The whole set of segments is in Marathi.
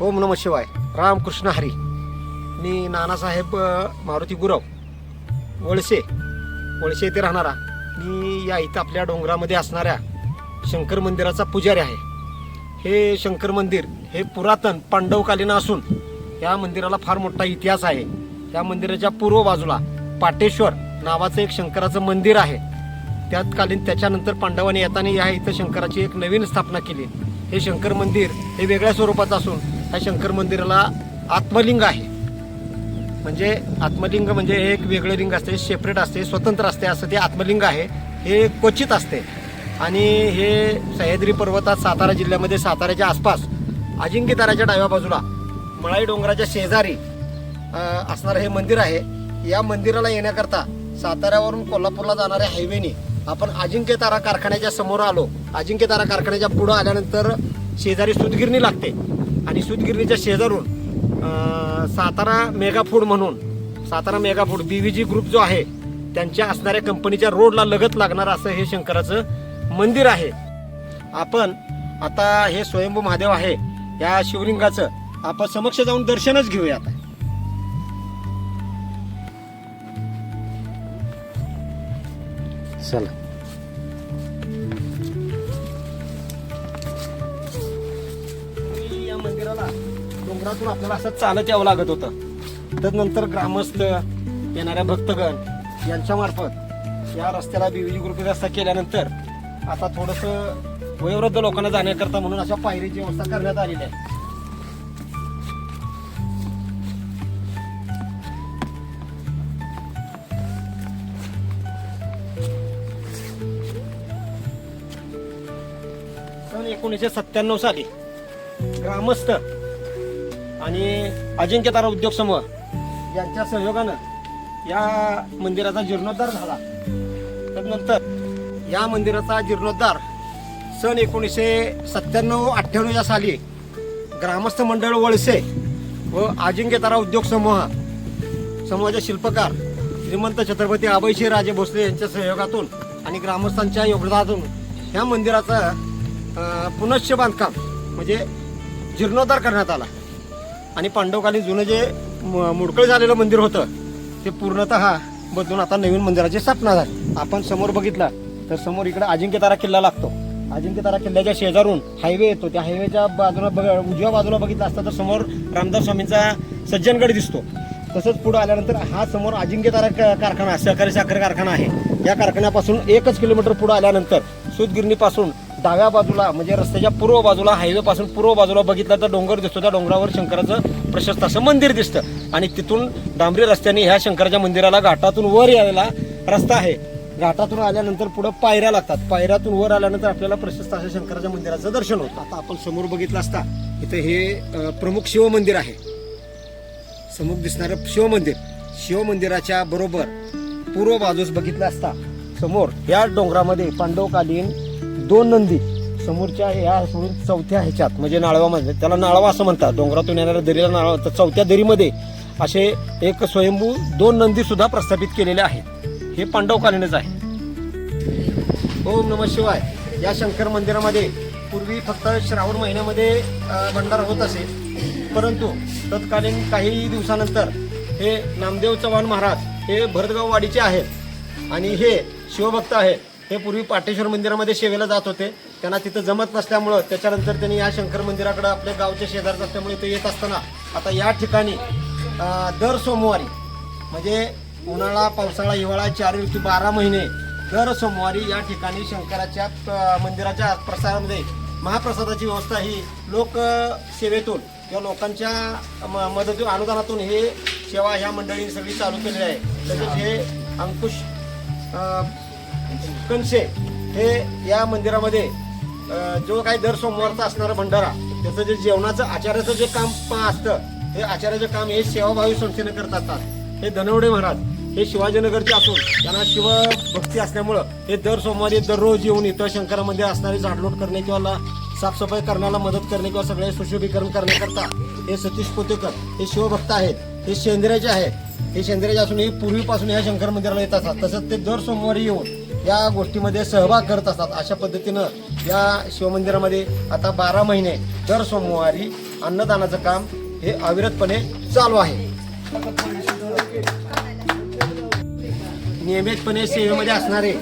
ओम नम शिवाय. रामकृष्ण हरी. मी नानासाहेब मारुती गुरव वळसे वळसे येथे राहणारा. मी या इथं आपल्या डोंगरामध्ये असणाऱ्या शंकर मंदिराचा पुजारी आहे. हे शंकर मंदिर हे पुरातन पांडवकालीन असून या मंदिराला फार मोठा इतिहास आहे. या मंदिराच्या पूर्व बाजूला पाटेश्वर नावाचं एक शंकराचं मंदिर आहे. त्यात कालीन त्याच्यानंतर पांडवांनी येताना या इथं शंकराची एक नवीन स्थापना केली. हे शंकर मंदिर हे वेगळ्या स्वरूपाचं असून ह्या शंकर मंदिराला आत्मलिंग आहे. म्हणजे आत्मलिंग म्हणजे हे एक वेगळं लिंग असते सेपरेट असते स्वतंत्र असते असं ते आत्मलिंग आहे. हे क्वचित असते. आणि हे सह्याद्री पर्वतात सातारा जिल्ह्यामध्ये साताऱ्याच्या आसपास अजिंक्यताराच्या डाव्या बाजूला मळाई डोंगराच्या शेजारी असणारं हे मंदिर आहे. या मंदिराला येण्याकरता साताऱ्यावरून कोल्हापूरला जाणाऱ्या हायवेने आपण अजिंक्य तारा कारखान्याच्या समोर आलो. अजिंक्य तारा कारखान्याच्या पुढं आल्यानंतर शेजारी सुतगिरणी लागते. आणि सुतगिरणीच्या शेजारून सातारा मेगा फूड म्हणून Satara mega food BVG group जो आहे त्यांच्या असणाऱ्या कंपनीच्या रोडला लगत लागणार असं हे शंकराचं मंदिर आहे. आपण आता हे स्वयंभू महादेव आहे या शिवलिंगाचं आपण समक्ष जाऊन दर्शनच घेऊया आता. चला. डोंगरातून आपल्याला असं चालत यावं लागत होतं. तदनंतर ग्रामस्थ येणाऱ्या भक्तगण यांच्या मार्फत या रस्त्याला बीव्हीजी ग्रुप रस्ता केल्यानंतर आता थोडस वयोवृद्ध लोकांना जाण्याकरता म्हणून अशा पायरीची व्यवस्था करण्यात आलेली आहे. सन एकोणीसशे सत्त्याण्णव साली ग्रामस्थ आणि अजिंक्य तारा उद्योग समूह यांच्या सहयोगानं या मंदिराचा जीर्णोद्धार झाला. त्यानंतर या मंदिराचा जीर्णोद्धार सन एकोणीसशे सत्त्याण्णव अठ्ठ्याण्णवच्या साली ग्रामस्थ मंडळ वळसे व अजिंक्य तारा उद्योग समूह समूहाचे शिल्पकार श्रीमंत छत्रपती अभयशी राजे भोसले यांच्या सहयोगातून आणि ग्रामस्थांच्या योगदानातून या मंदिराचं पुनश्च बांधकाम म्हणजे जीर्णोद्धार करण्यात आला. आणि पांडवकालीन जुनं जे म- मुडकळ झालेलं मंदिर होतं ते पूर्णतः बदलून आता नवीन मंदिराची स्थापना झाली. आपण समोर बघितला तर समोर इकडे अजिंक्यतारा किल्ला लागतो. अजिंक्यतारा किल्ल्याच्या शेजारून हायवे येतो. त्या हायवेच्या बाजूला बघ उजव्या बाजूला बघितला असता तर समोर रामदास स्वामींचा सज्जनगड दिसतो. तसंच पुढे आल्यानंतर हा समोर अजिंक्यतारा क- कारखाना सहकारी साखर कारखाना आहे. या कारखान्यापासून एकच किलोमीटर पुढे आल्यानंतर सूतगिरणीपासून डाव्या बाजूला म्हणजे रस्त्याच्या पूर्व बाजूला हायवे पासून पूर्व बाजूला बघितलं तर डोंगर दिसतो. त्या डोंगरावर शंकराचं प्रशस्त असं मंदिर दिसतं. आणि तिथून डांबरी रस्त्याने ह्या शंकराच्या मंदिराला घाटातून वर यायला रस्ता आहे. घाटातून आल्यानंतर पुढे पायऱ्या लागतात. पायऱ्यातून वर आल्यानंतर आपल्याला प्रशस्त असं शंकराच्या मंदिराचं दर्शन होतं. आता आपण समोर बघितलं असता इथे हे प्रमुख शिव मंदिर आहे. समोर दिसणारं शिवमंदिर शिवमंदिराच्या बरोबर पूर्व बाजूस बघितलं असता समोर या डोंगरामध्ये पांडवकालीन दोन नंदी समोरच्या या सोडून चौथ्या ह्याच्यात म्हणजे नाळवामध्ये. त्याला नाळवा असं म्हणतात. डोंगरातून येणाऱ्या दरीला नाळवा तर चौथ्या दरीमध्ये असे एक स्वयंभू दोन नंदी सुद्धा प्रस्थापित केलेले आहेत. हे पांडवकालीनच आहे. ओम नम शिवाय. या शंकर मंदिरामध्ये पूर्वी फक्त श्रावण महिन्यामध्ये भंडार भंडारा होत असे. परंतु तत्कालीन काही दिवसानंतर हे नामदेव चव्हाण महाराज हे भरतगाव वाडीचे आहेत. आणि हे शिवभक्त आहेत. हे पूर्वी पाटेश्वर मंदिरामध्ये सेवेला जात होते. त्यांना तिथं जमत नसल्यामुळं त्याच्यानंतर त्यांनी या शंकर मंदिराकडे आपल्या गावच्या शेजारच असल्यामुळे ते येत असताना आता या ठिकाणी दर सोमवारी म्हणजे उन्हाळा पावसाळा हिवाळा चार ऋतू बारा महिने दर सोमवारी या ठिकाणी शंकराच्या मंदिराच्या प्रसारामध्ये महाप्रसादाची व्यवस्था ही लोक सेवेतून किंवा लोकांच्या म- मदती अनुदानातून हे सेवा ह्या मंडळींनी सगळी चालू केलेली आहे. तसेच हे अंकुश अ, कनसे हे या मंदिरामध्ये जो काही दर सोमवारचा असणारा भंडारा त्याचं जे जेवणाचं आचार्याचं जे काम प- असतं हे आचार्याचं काम हे सेवाभावी संस्थेनं करत असतात. हे धनवडे महाराज हे शिवाजीनगरचे असून त्यांना शिवभक्ती असल्यामुळं हे दर सोमवारी दररोज येऊन इथं शंकरामध्ये असणारी झाडलोट करणे किंवा ला- साफसफाई करण्याला मदत करणे किंवा सगळे सुशोभीकरण करण्याकरता हे सतीश पोतेकर हे शिवभक्त आहेत हे शेंद्र्याचे आहेत. हे शेंद्र्याचे असून हे पूर्वीपासून या शंकर मंदिराला येत असतात. तसंच ते दर सोमवारी येऊन या गोष्टीमध्ये सहभाग करत असतात. अशा पद्धतीनं या शिवमंदिरामध्ये आता बारा महिने दर सोमवारी अन्नदानाचं काम हे अविरतपणे चालू आहे. नियमितपणे सेवेमध्ये असणारे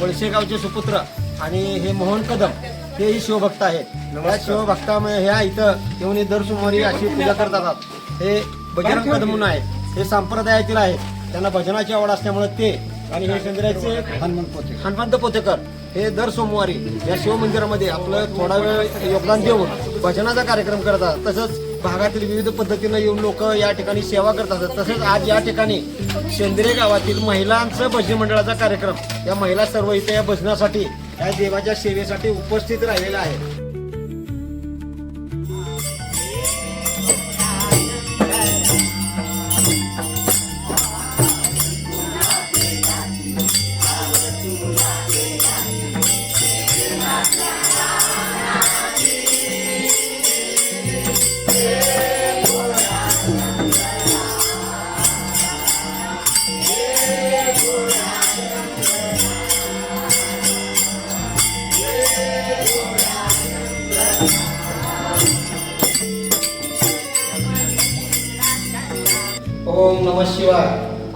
वळसे गावचे सुपुत्र आणि हे मोहन कदम हेही शिवभक्त आहेत. या शिवभक्तामुळे ह्या इथं येऊन दर सोमवारी अशी पूजा करतात. हे बजरंग कदम आहेत हे संप्रदायातील आहेत. त्यांना भजनाची आवड असल्यामुळे ते आणि हे शेंद्र्याचे हनुमंत पोते हनुमंत पोतेकर. हे दर सोमवारी या शिवमंदिरामध्ये आपलं थोडा वेळ योगदान देऊन भजनाचा कार्यक्रम करतात. तसंच भागातील विविध पद्धतीनं येऊन लोक या ठिकाणी सेवा करत असतात. तसेच आज या ठिकाणी शेंद्रे गावातील महिलांचं भजन मंडळाचा कार्यक्रम या महिला सर्व इथे या भजनासाठी या देवाच्या सेवेसाठी उपस्थित राहिलेल्या आहेत. ओम नम शिवाय.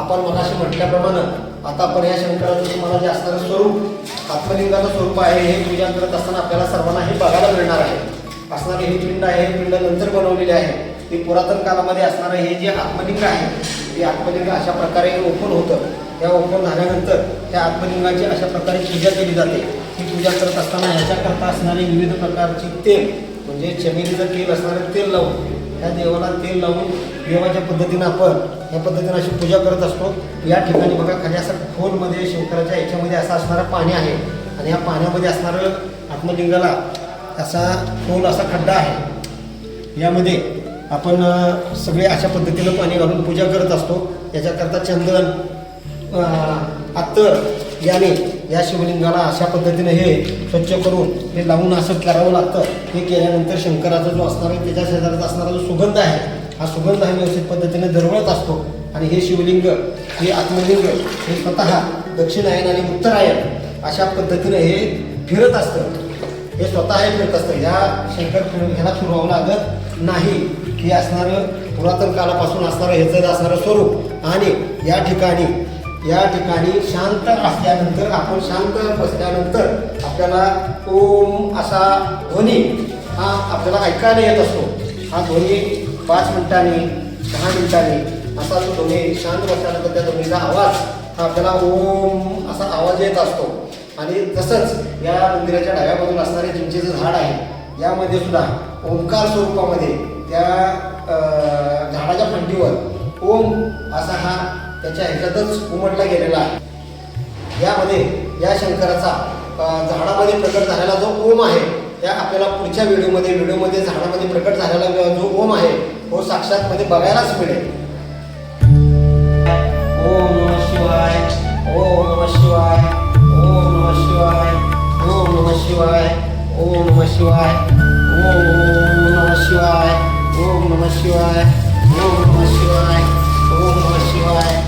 आपण मगाशी म्हटल्याप्रमाणे आता आपण या शंकराचं तुम्हाला जे असणारं स्वरूप आत्मलिंगाचं स्वरूप आहे हे पूजा करत असताना आपल्याला सर्वांना हे बघायला मिळणार आहे. असणारे हे पिंड आहे हे पिंड नंतर बनवलेले आहे. ते पुरातन काळामध्ये असणारं हे जे आत्मलिंग आहे ते आत्मलिंग अशा प्रकारे ओपन होतं. त्या ओपन झाल्यानंतर त्या आत्मलिंगाची अशा प्रकारे पूजा केली जाते. ही पूजा करत असताना ह्याच्याकरता असणारे विविध प्रकारची तेल म्हणजे चमेलीचं तेल असणारं तेल लावून त्या देवाला तेल लावून देवाच्या पद्धतीनं आपण या पद्धतीनं अशी पूजा करत असतो. या ठिकाणी बघा खाली असं खोलमध्ये शंकराच्या याच्यामध्ये असं असणारं पाणी आहे. आणि या पाण्यामध्ये असणारं आत्मलिंगाला असा खोल असा खड्डा आहे. यामध्ये आपण सगळे अशा पद्धतीनं पाणी घालून पूजा करत असतो. याच्याकरता चंदन अ, अत्तर याने या शिवलिंगाला अशा पद्धतीने हे स्वच्छ करून हे लावून असं करावं लागतं. हे केल्यानंतर शंकराचा जो असणार आहे त्याच्या शेजारात असणारा जो सुगंध आहे हा सुगंध हा व्यवस्थित पद्धतीने दरवळत असतो. आणि हे शिवलिंग हे आत्मलिंग हे स्वतः दक्षिणायन आणि उत्तरायण अशा पद्धतीने हे फिरत असतं. हे स्वतः हे फिरत असतं. ह्या शंकर फिर- ह्याला फिरवावं लागत नाही. हे असणारं पुरातन कालापासून असणारं ह्याचं असणारं स्वरूप. आणि या ठिकाणी या ठिकाणी शांत असल्यानंतर आपण शांत बसल्यानंतर आपल्याला ओम असा ध्वनी हा आपल्याला ऐकायला येत असतो. हा ध्वनी पाच मिनिटांनी दहा मिनिटांनी असा जो ध्वनी शांत बसल्यानंतर त्या ध्वनीचा आवाज हा आपल्याला ओम असा आवाज येत असतो. आणि तसंच या मंदिराच्या डाव्या बाजूला असणारे चिंचेचं झाड आहे यामध्ये सुद्धा ओंकार स्वरूपामध्ये त्या झाडाच्या फांदीवर ओम असा हा त्याच्या ह्याच्यातच उमटला गेलेला आहे. यामध्ये या शंकराचा झाडामध्ये प्रकट झालेला जो ओम आहे त्या आपल्याला पुढच्या व्हिडिओमध्ये व्हिडिओमध्ये झाडामध्ये प्रकट झालेला जो ओम आहे तो साक्षात मध्ये बघायलाच मिळेल. ओम नम शिवाय ओम नम शिवाय ओम नम शिवाय ओम नम शिवाय ओम नम शिवाय ओम नम शिवाय ओम नम शिवाय ओम नम शिवाय ओम नम शिवाय.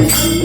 I'm sorry.